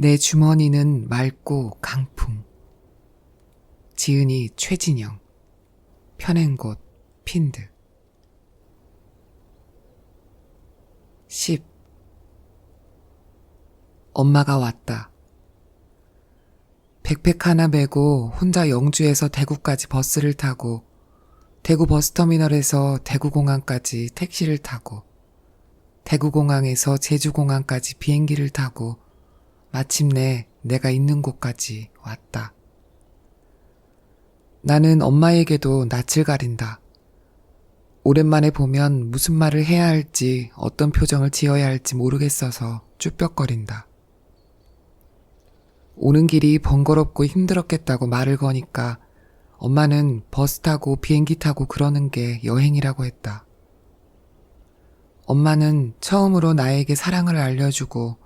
내 주머니는 맑고 강풍. 지은이 최진영. 펴낸 곳 핀드. 10. 엄마가 왔다. 백팩 하나 메고 혼자 영주에서 대구까지 버스를 타고 대구 버스터미널에서 대구공항까지 택시를 타고 대구공항에서 제주공항까지 비행기를 타고 마침내 내가 있는 곳까지 왔다. 나는 엄마에게도 낯을 가린다. 오랜만에 보면 무슨 말을 해야 할지 어떤 표정을 지어야 할지 모르겠어서 쭈뼛거린다. 오는 길이 번거롭고 힘들었겠다고 말을 거니까 엄마는 버스 타고 비행기 타고 그러는 게 여행이라고 했다. 엄마는 처음으로 나에게 사랑을 알려주고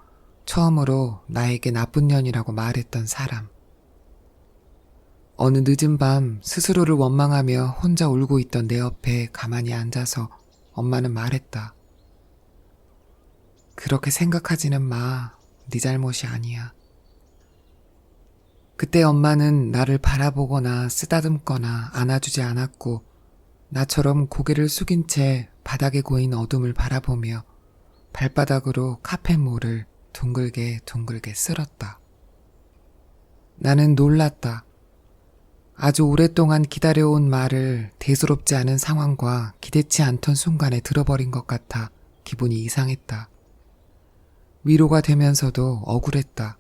처음으로 나에게 나쁜 년이라고 말했던 사람. 어느 늦은 밤 스스로를 원망하며 혼자 울고 있던 내 옆에 가만히 앉아서 엄마는 말했다. 그렇게 생각하지는 마. 네 잘못이 아니야. 그때 엄마는 나를 바라보거나 쓰다듬거나 안아주지 않았고 나처럼 고개를 숙인 채 바닥에 고인 어둠을 바라보며 발바닥으로 카펫 모를 둥글게 둥글게 쓸었다. 나는 놀랐다. 아주 오랫동안 기다려온 말을 대수롭지 않은 상황과 기대치 않던 순간에 들어버린 것 같아 기분이 이상했다. 위로가 되면서도 억울했다.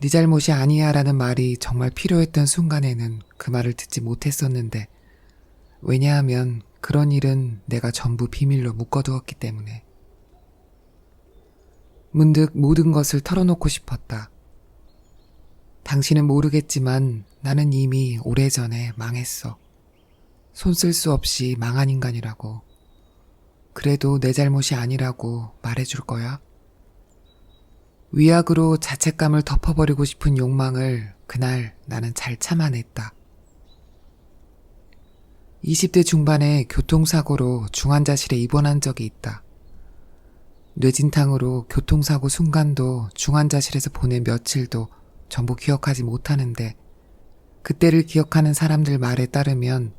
네 잘못이 아니야 라는 말이 정말 필요했던 순간에는 그 말을 듣지 못했었는데, 왜냐하면 그런 일은 내가 전부 비밀로 묶어두었기 때문에. 문득 모든 것을 털어놓고 싶었다. 당신은 모르겠지만 나는 이미 오래전에 망했어. 손 쓸 수 없이 망한 인간이라고. 그래도 내 잘못이 아니라고 말해줄 거야? 위약으로 자책감을 덮어버리고 싶은 욕망을 그날 나는 잘 참아냈다. 20대 중반에 교통사고로 중환자실에 입원한 적이 있다. 뇌진탕으로 교통사고 순간도 중환자실에서 보낸 며칠도 전부 기억하지 못하는데 그때를 기억하는 사람들 말에 따르면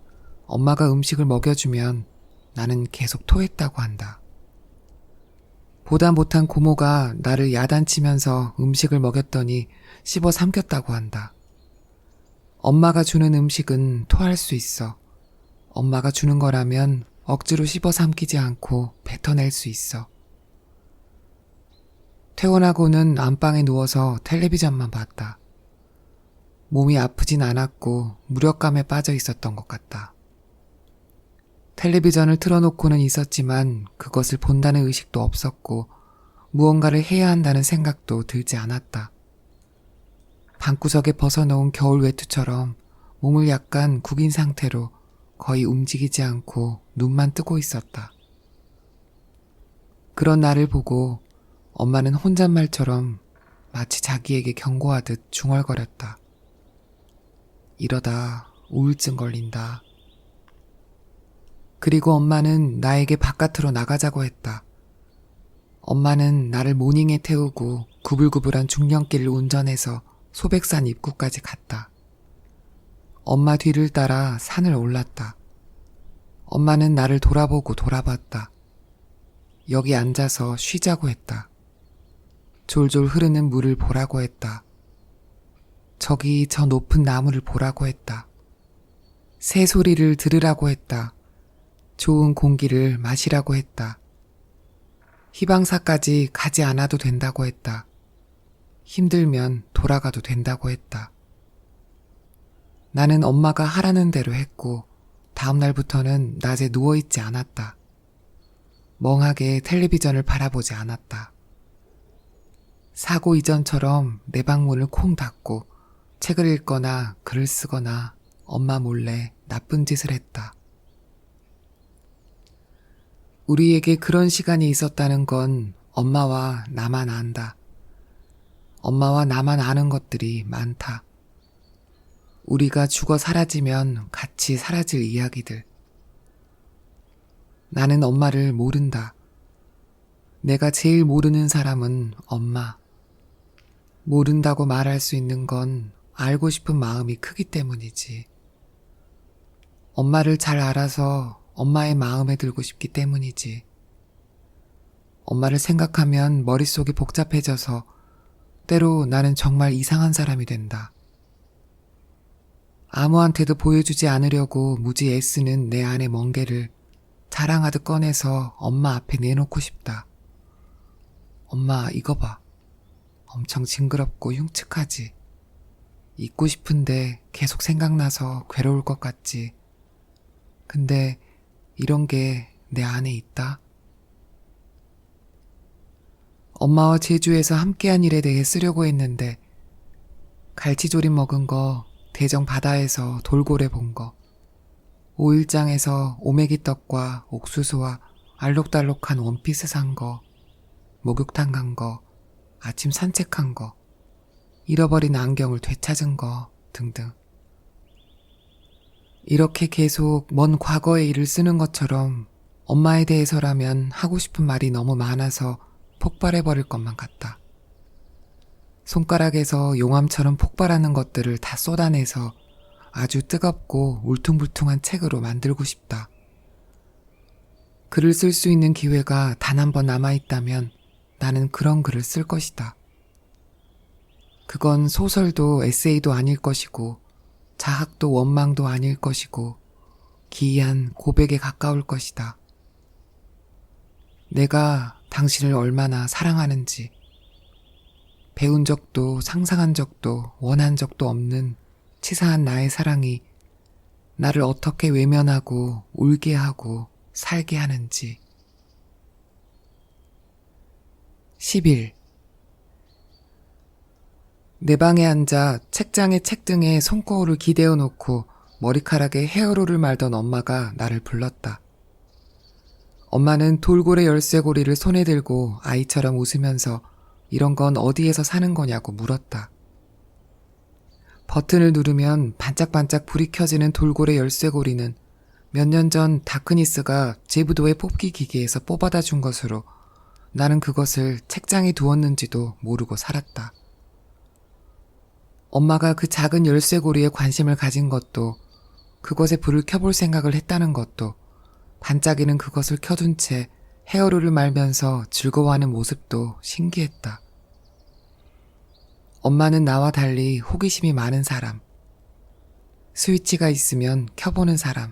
엄마가 음식을 먹여주면 나는 계속 토했다고 한다. 보다 못한 고모가 나를 야단치면서 음식을 먹였더니 씹어 삼켰다고 한다. 엄마가 주는 음식은 토할 수 있어. 엄마가 주는 거라면 억지로 씹어 삼키지 않고 뱉어낼 수 있어. 퇴원하고는 안방에 누워서 텔레비전만 봤다. 몸이 아프진 않았고 무력감에 빠져 있었던 것 같다. 텔레비전을 틀어놓고는 있었지만 그것을 본다는 의식도 없었고 무언가를 해야 한다는 생각도 들지 않았다. 방구석에 벗어놓은 겨울 외투처럼 몸을 약간 구긴 상태로 거의 움직이지 않고 눈만 뜨고 있었다. 그런 나를 보고 엄마는 혼잣말처럼 마치 자기에게 경고하듯 중얼거렸다. 이러다 우울증 걸린다. 그리고 엄마는 나에게 바깥으로 나가자고 했다. 엄마는 나를 모닝에 태우고 구불구불한 중년길을 운전해서 소백산 입구까지 갔다. 엄마 뒤를 따라 산을 올랐다. 엄마는 나를 돌아보고 돌아봤다. 여기 앉아서 쉬자고 했다. 졸졸 흐르는 물을 보라고 했다. 저기 저 높은 나무를 보라고 했다. 새 소리를 들으라고 했다. 좋은 공기를 마시라고 했다. 희방사까지 가지 않아도 된다고 했다. 힘들면 돌아가도 된다고 했다. 나는 엄마가 하라는 대로 했고, 다음날부터는 낮에 누워있지 않았다. 멍하게 텔레비전을 바라보지 않았다. 사고 이전처럼 내 방문을 콩 닫고 책을 읽거나 글을 쓰거나 엄마 몰래 나쁜 짓을 했다. 우리에게 그런 시간이 있었다는 건 엄마와 나만 안다. 엄마와 나만 아는 것들이 많다. 우리가 죽어 사라지면 같이 사라질 이야기들. 나는 엄마를 모른다. 내가 제일 모르는 사람은 엄마. 모른다고 말할 수 있는 건 알고 싶은 마음이 크기 때문이지. 엄마를 잘 알아서 엄마의 마음에 들고 싶기 때문이지. 엄마를 생각하면 머릿속이 복잡해져서 때로 나는 정말 이상한 사람이 된다. 아무한테도 보여주지 않으려고 무지 애쓰는 내 안의 멍게를 자랑하듯 꺼내서 엄마 앞에 내놓고 싶다. 엄마, 이거 봐. 엄청 징그럽고 흉측하지. 잊고 싶은데 계속 생각나서 괴로울 것 같지. 근데 이런 게 내 안에 있다. 엄마와 제주에서 함께한 일에 대해 쓰려고 했는데 갈치조림 먹은 거, 대정 바다에서 돌고래 본 거, 오일장에서 오메기 떡과 옥수수와 알록달록한 원피스 산 거, 목욕탕 간 거, 아침 산책한 거, 잃어버린 안경을 되찾은 거 등등. 이렇게 계속 먼 과거의 일을 쓰는 것처럼 엄마에 대해서라면 하고 싶은 말이 너무 많아서 폭발해버릴 것만 같다. 손가락에서 용암처럼 폭발하는 것들을 다 쏟아내서 아주 뜨겁고 울퉁불퉁한 책으로 만들고 싶다. 글을 쓸 수 있는 기회가 단 한 번 남아있다면 나는 그런 글을 쓸 것이다. 그건 소설도 에세이도 아닐 것이고, 자학도 원망도 아닐 것이고, 기이한 고백에 가까울 것이다. 내가 당신을 얼마나 사랑하는지, 배운 적도 상상한 적도 원한 적도 없는 치사한 나의 사랑이 나를 어떻게 외면하고 울게 하고 살게 하는지. 10일. 내 방에 앉아 책장에 책 등에 손거울을 기대어 놓고 머리카락에 헤어롤을 말던 엄마가 나를 불렀다. 엄마는 돌고래 열쇠고리를 손에 들고 아이처럼 웃으면서 이런 건 어디에서 사는 거냐고 물었다. 버튼을 누르면 반짝반짝 불이 켜지는 돌고래 열쇠고리는 몇 년 전 다크니스가 제부도의 뽑기 기계에서 뽑아다 준 것으로 나는 그것을 책장에 두었는지도 모르고 살았다. 엄마가 그 작은 열쇠고리에 관심을 가진 것도 그것에 불을 켜볼 생각을 했다는 것도 반짝이는 그것을 켜둔 채 헤어롤을 말면서 즐거워하는 모습도 신기했다. 엄마는 나와 달리 호기심이 많은 사람. 스위치가 있으면 켜보는 사람.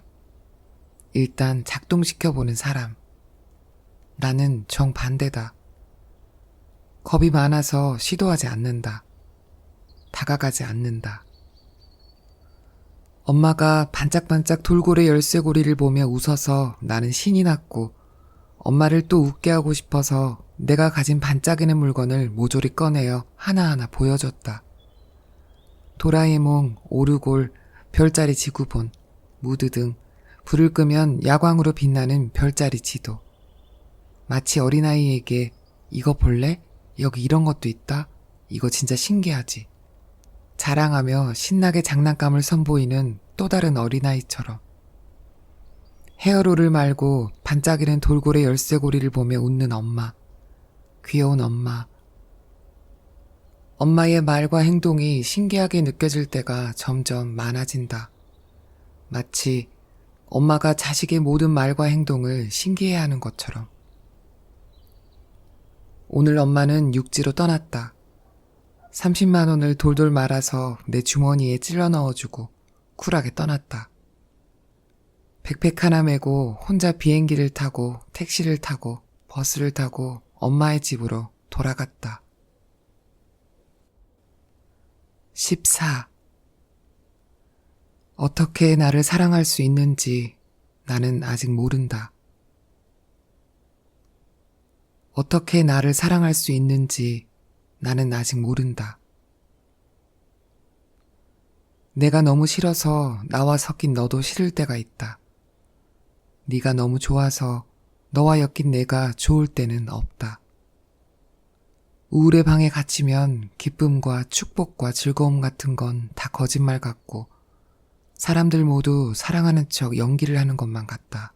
일단 작동시켜보는 사람. 나는 정반대다. 겁이 많아서 시도하지 않는다. 다가가지 않는다. 엄마가 반짝반짝 돌고래 열쇠고리를 보며 웃어서 나는 신이 났고 엄마를 또 웃게 하고 싶어서 내가 가진 반짝이는 물건을 모조리 꺼내어 하나하나 보여줬다. 도라에몽, 오르골, 별자리 지구본, 무드 등 불을 끄면 야광으로 빛나는 별자리 지도. 마치 어린아이에게 이거 볼래? 여기 이런 것도 있다? 이거 진짜 신기하지? 자랑하며 신나게 장난감을 선보이는 또 다른 어린아이처럼. 헤어롤을 말고 반짝이는 돌고래 열쇠고리를 보며 웃는 엄마. 귀여운 엄마. 엄마의 말과 행동이 신기하게 느껴질 때가 점점 많아진다. 마치 엄마가 자식의 모든 말과 행동을 신기해 하는 것처럼. 오늘 엄마는 육지로 떠났다. 30만 원을 돌돌 말아서 내 주머니에 찔러 넣어주고 쿨하게 떠났다. 백팩 하나 메고 혼자 비행기를 타고 택시를 타고 버스를 타고 엄마의 집으로 돌아갔다. 14. 어떻게 나를 사랑할 수 있는지 나는 아직 모른다. 어떻게 나를 사랑할 수 있는지 나는 아직 모른다. 내가 너무 싫어서 나와 섞인 너도 싫을 때가 있다. 네가 너무 좋아서 너와 엮인 내가 좋을 때는 없다. 우울의 방에 갇히면 기쁨과 축복과 즐거움 같은 건 다 거짓말 같고 사람들 모두 사랑하는 척 연기를 하는 것만 같다.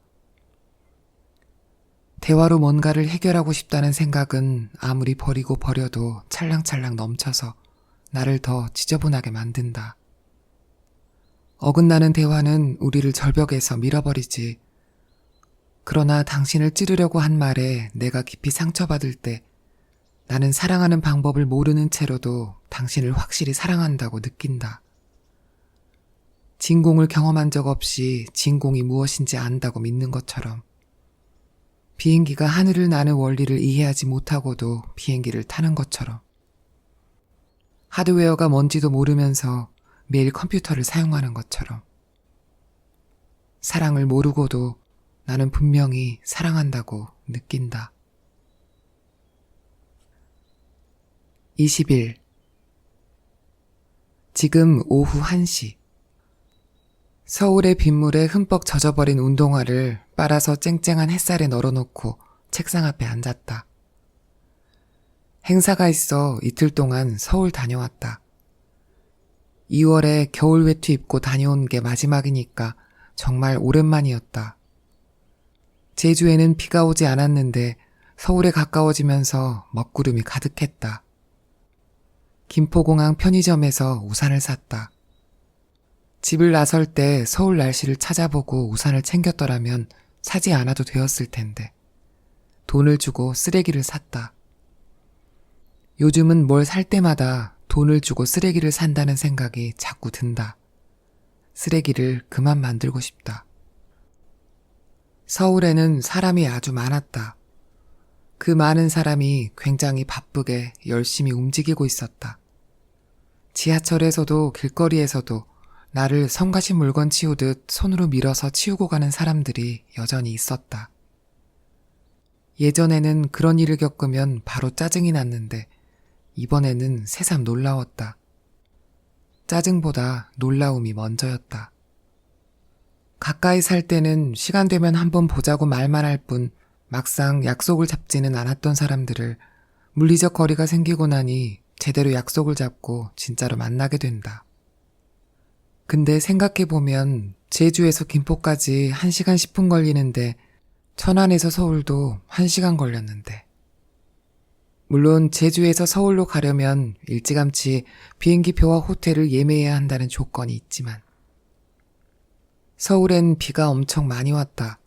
대화로 뭔가를 해결하고 싶다는 생각은 아무리 버리고 버려도 찰랑찰랑 넘쳐서 나를 더 지저분하게 만든다. 어긋나는 대화는 우리를 절벽에서 밀어버리지. 그러나 당신을 찌르려고 한 말에 내가 깊이 상처받을 때 나는 사랑하는 방법을 모르는 채로도 당신을 확실히 사랑한다고 느낀다. 진공을 경험한 적 없이 진공이 무엇인지 안다고 믿는 것처럼 비행기가 하늘을 나는 원리를 이해하지 못하고도 비행기를 타는 것처럼. 하드웨어가 뭔지도 모르면서 매일 컴퓨터를 사용하는 것처럼. 사랑을 모르고도 나는 분명히 사랑한다고 느낀다. 20일. 지금 오후 1시 서울의 빗물에 흠뻑 젖어버린 운동화를 빨아서 쨍쨍한 햇살에 널어놓고 책상 앞에 앉았다. 행사가 있어 이틀 동안 서울 다녀왔다. 2월에 겨울 외투 입고 다녀온 게 마지막이니까 정말 오랜만이었다. 제주에는 비가 오지 않았는데 서울에 가까워지면서 먹구름이 가득했다. 김포공항 편의점에서 우산을 샀다. 집을 나설 때 서울 날씨를 찾아보고 우산을 챙겼더라면 사지 않아도 되었을 텐데. 돈을 주고 쓰레기를 샀다. 요즘은 뭘 살 때마다 돈을 주고 쓰레기를 산다는 생각이 자꾸 든다. 쓰레기를 그만 만들고 싶다. 서울에는 사람이 아주 많았다. 그 많은 사람이 굉장히 바쁘게 열심히 움직이고 있었다. 지하철에서도 길거리에서도 나를 성가신 물건 치우듯 손으로 밀어서 치우고 가는 사람들이 여전히 있었다. 예전에는 그런 일을 겪으면 바로 짜증이 났는데 이번에는 새삼 놀라웠다. 짜증보다 놀라움이 먼저였다. 가까이 살 때는 시간 되면 한번 보자고 말만 할 뿐 막상 약속을 잡지는 않았던 사람들을 물리적 거리가 생기고 나니 제대로 약속을 잡고 진짜로 만나게 된다. 근데 생각해보면 제주에서 김포까지 1시간 10분 걸리는데 천안에서 서울도 1시간 걸렸는데 물론 제주에서 서울로 가려면 일찌감치 비행기표와 호텔을 예매해야 한다는 조건이 있지만 서울엔 비가 엄청 많이 왔다.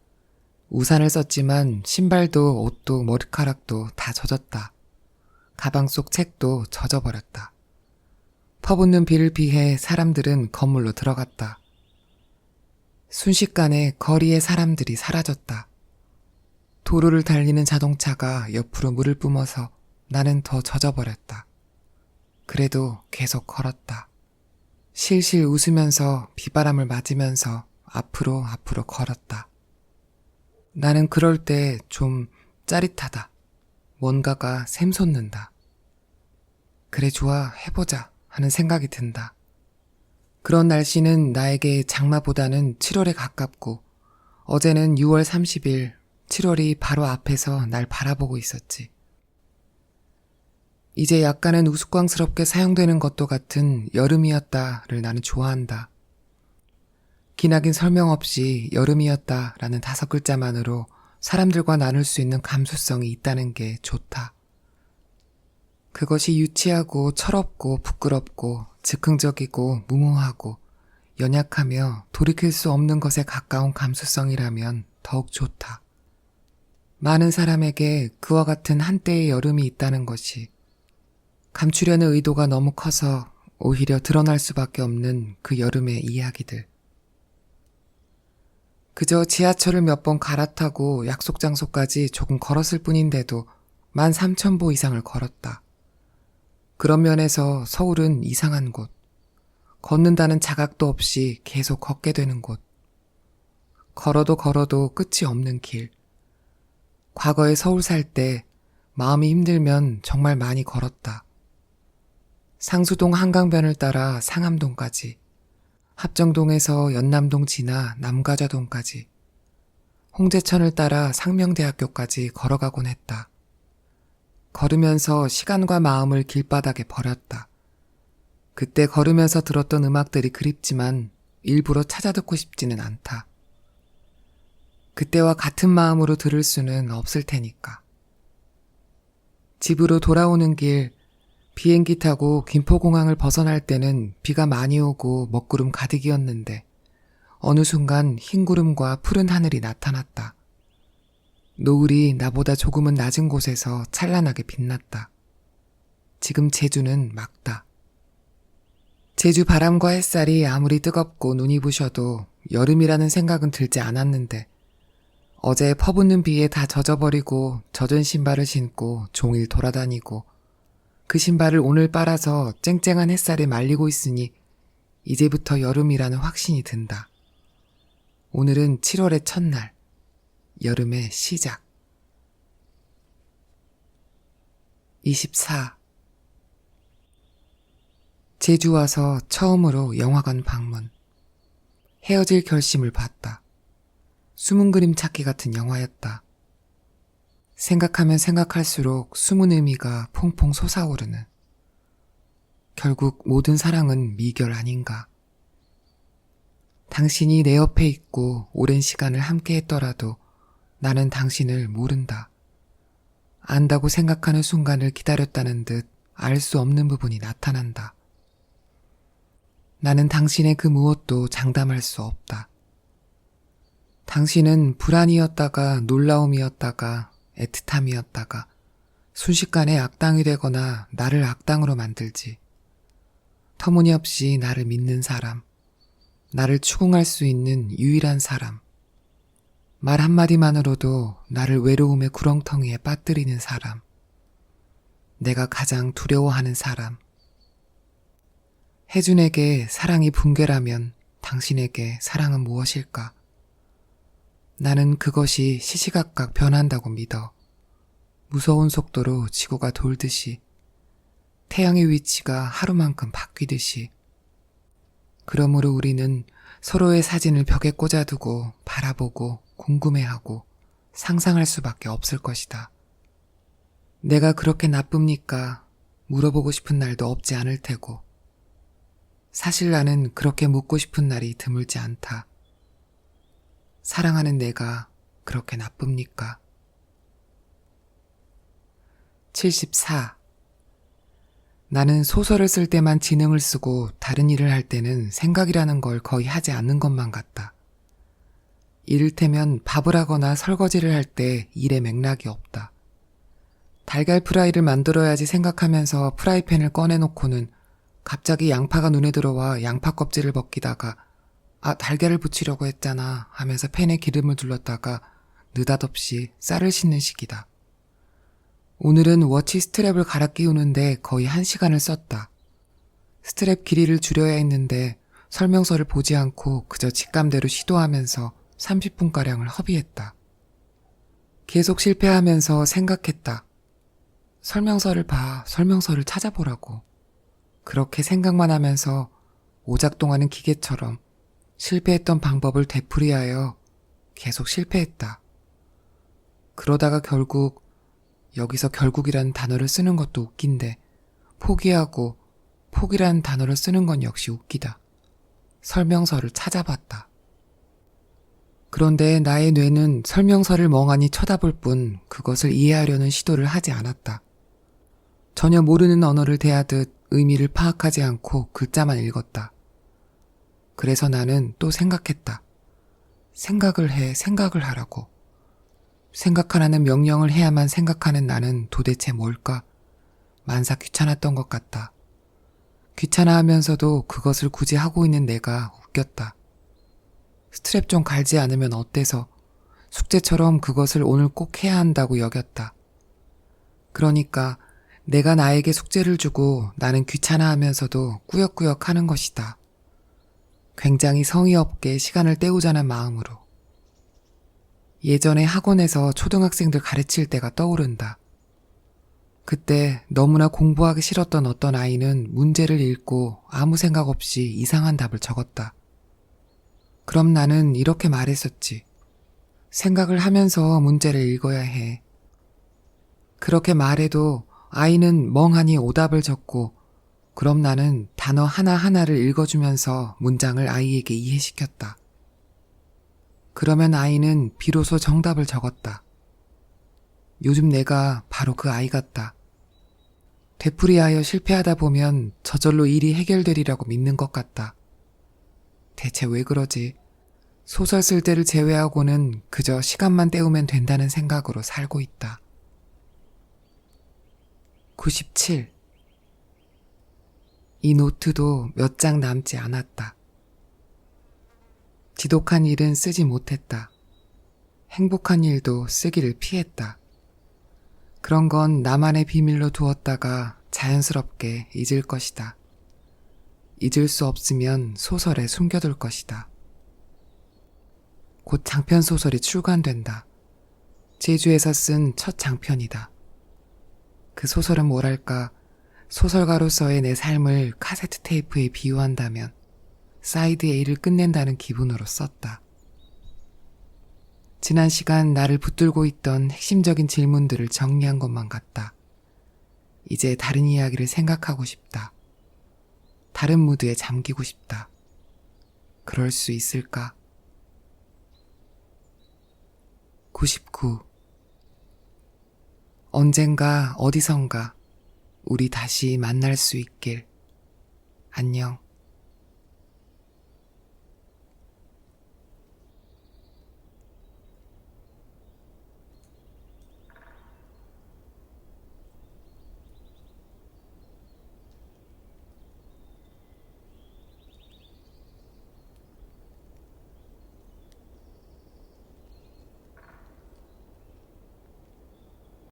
우산을 썼지만 신발도 옷도 머리카락도 다 젖었다. 가방 속 책도 젖어버렸다. 퍼붓는 비를 피해 사람들은 건물로 들어갔다. 순식간에 거리의 사람들이 사라졌다. 도로를 달리는 자동차가 옆으로 물을 뿜어서 나는 더 젖어버렸다. 그래도 계속 걸었다. 실실 웃으면서 비바람을 맞으면서 앞으로 앞으로 걸었다. 나는 그럴 때 좀 짜릿하다. 뭔가가 샘솟는다. 그래 좋아 해보자 하는 생각이 든다. 그런 날씨는 나에게 장마보다는 7월에 가깝고 어제는 6월 30일 7월이 바로 앞에서 날 바라보고 있었지. 이제 약간은 우스꽝스럽게 사용되는 것도 같은 여름이었다를 나는 좋아한다. 기나긴 설명 없이 여름이었다라는 다섯 글자만으로 사람들과 나눌 수 있는 감수성이 있다는 게 좋다. 그것이 유치하고 철없고 부끄럽고 즉흥적이고 무모하고 연약하며 돌이킬 수 없는 것에 가까운 감수성이라면 더욱 좋다. 많은 사람에게 그와 같은 한때의 여름이 있다는 것이 감추려는 의도가 너무 커서 오히려 드러날 수밖에 없는 그 여름의 이야기들. 그저 지하철을 몇 번 갈아타고 약속 장소까지 조금 걸었을 뿐인데도 만 삼천 보 이상을 걸었다. 그런 면에서 서울은 이상한 곳. 걷는다는 자각도 없이 계속 걷게 되는 곳. 걸어도 걸어도 끝이 없는 길. 과거에 서울 살 때 마음이 힘들면 정말 많이 걸었다. 상수동 한강변을 따라 상암동까지, 합정동에서 연남동 지나 남가자동까지, 홍제천을 따라 상명대학교까지 걸어가곤 했다. 걸으면서 시간과 마음을 길바닥에 버렸다. 그때 걸으면서 들었던 음악들이 그립지만 일부러 찾아 듣고 싶지는 않다. 그때와 같은 마음으로 들을 수는 없을 테니까. 집으로 돌아오는 길 비행기 타고 김포공항을 벗어날 때는 비가 많이 오고 먹구름 가득이었는데 어느 순간 흰 구름과 푸른 하늘이 나타났다. 노을이 나보다 조금은 낮은 곳에서 찬란하게 빛났다. 지금 제주는 맑다. 제주 바람과 햇살이 아무리 뜨겁고 눈이 부셔도 여름이라는 생각은 들지 않았는데 어제 퍼붓는 비에 다 젖어버리고 젖은 신발을 신고 종일 돌아다니고 그 신발을 오늘 빨아서 쨍쨍한 햇살에 말리고 있으니 이제부터 여름이라는 확신이 든다. 오늘은 7월의 첫날, 여름의 시작. 24. 제주 와서 처음으로 영화관 방문. 헤어질 결심을 봤다. 숨은 그림 찾기 같은 영화였다. 생각하면 생각할수록 숨은 의미가 퐁퐁 솟아오르는. 결국 모든 사랑은 미결 아닌가. 당신이 내 옆에 있고 오랜 시간을 함께 했더라도 나는 당신을 모른다. 안다고 생각하는 순간을 기다렸다는 듯 알 수 없는 부분이 나타난다. 나는 당신의 그 무엇도 장담할 수 없다. 당신은 불안이었다가 놀라움이었다가 애틋함이었다가 순식간에 악당이 되거나 나를 악당으로 만들지. 터무니없이 나를 믿는 사람, 나를 추궁할 수 있는 유일한 사람, 말 한마디만으로도 나를 외로움의 구렁텅이에 빠뜨리는 사람, 내가 가장 두려워하는 사람. 혜준에게 사랑이 붕괴라면 당신에게 사랑은 무엇일까? 나는 그것이 시시각각 변한다고 믿어. 무서운 속도로 지구가 돌듯이, 태양의 위치가 하루만큼 바뀌듯이. 그러므로 우리는 서로의 사진을 벽에 꽂아두고 바라보고 궁금해하고 상상할 수밖에 없을 것이다. 내가 그렇게 나쁩니까? 물어보고 싶은 날도 없지 않을 테고. 사실 나는 그렇게 묻고 싶은 날이 드물지 않다. 사랑하는 내가 그렇게 나쁩니까? 74. 나는 소설을 쓸 때만 지능을 쓰고 다른 일을 할 때는 생각이라는 걸 거의 하지 않는 것만 같다. 이를테면 밥을 하거나 설거지를 할 때 일의 맥락이 없다. 달걀 프라이를 만들어야지 생각하면서 프라이팬을 꺼내놓고는 갑자기 양파가 눈에 들어와 양파 껍질을 벗기다가 아, 달걀을 부치려고 했잖아 하면서 팬에 기름을 둘렀다가 느닷없이 쌀을 씻는 시기다. 오늘은 워치 스트랩을 갈아 끼우는데 거의 한 시간을 썼다. 스트랩 길이를 줄여야 했는데 설명서를 보지 않고 그저 직감대로 시도하면서 30분가량을 허비했다. 계속 실패하면서 생각했다. 설명서를 봐, 설명서를 찾아보라고. 그렇게 생각만 하면서 오작동하는 기계처럼 실패했던 방법을 되풀이하여 계속 실패했다. 그러다가 결국 여기서 결국이라는 단어를 쓰는 것도 웃긴데 포기하고 포기라는 단어를 쓰는 건 역시 웃기다. 설명서를 찾아봤다. 그런데 나의 뇌는 설명서를 멍하니 쳐다볼 뿐 그것을 이해하려는 시도를 하지 않았다. 전혀 모르는 언어를 대하듯 의미를 파악하지 않고 글자만 읽었다. 그래서 나는 또 생각했다. 생각을 해, 생각을 하라고. 생각하라는 명령을 해야만 생각하는 나는 도대체 뭘까? 만사 귀찮았던 것 같다. 귀찮아 하면서도 그것을 굳이 하고 있는 내가 웃겼다. 스트랩 좀 갈지 않으면 어때서 숙제처럼 그것을 오늘 꼭 해야 한다고 여겼다. 그러니까 내가 나에게 숙제를 주고 나는 귀찮아 하면서도 꾸역꾸역 하는 것이다. 굉장히 성의 없게 시간을 때우자는 마음으로. 예전에 학원에서 초등학생들 가르칠 때가 떠오른다. 그때 너무나 공부하기 싫었던 어떤 아이는 문제를 읽고 아무 생각 없이 이상한 답을 적었다. 그럼 나는 이렇게 말했었지. 생각을 하면서 문제를 읽어야 해. 그렇게 말해도 아이는 멍하니 오답을 적고 그럼 나는 단어 하나하나를 읽어주면서 문장을 아이에게 이해시켰다. 그러면 아이는 비로소 정답을 적었다. 요즘 내가 바로 그 아이 같다. 되풀이하여 실패하다 보면 저절로 일이 해결되리라고 믿는 것 같다. 대체 왜 그러지? 소설 쓸 때를 제외하고는 그저 시간만 때우면 된다는 생각으로 살고 있다. 97. 이 노트도 몇 장 남지 않았다. 지독한 일은 쓰지 못했다. 행복한 일도 쓰기를 피했다. 그런 건 나만의 비밀로 두었다가 자연스럽게 잊을 것이다. 잊을 수 없으면 소설에 숨겨둘 것이다. 곧 장편 소설이 출간된다. 제주에서 쓴 첫 장편이다. 그 소설은 뭐랄까, 소설가로서의 내 삶을 카세트 테이프에 비유한다면 사이드 A를 끝낸다는 기분으로 썼다. 지난 시간 나를 붙들고 있던 핵심적인 질문들을 정리한 것만 같다. 이제 다른 이야기를 생각하고 싶다. 다른 무드에 잠기고 싶다. 그럴 수 있을까? 99. 언젠가 어디선가 우리 다시 만날 수 있길. 안녕.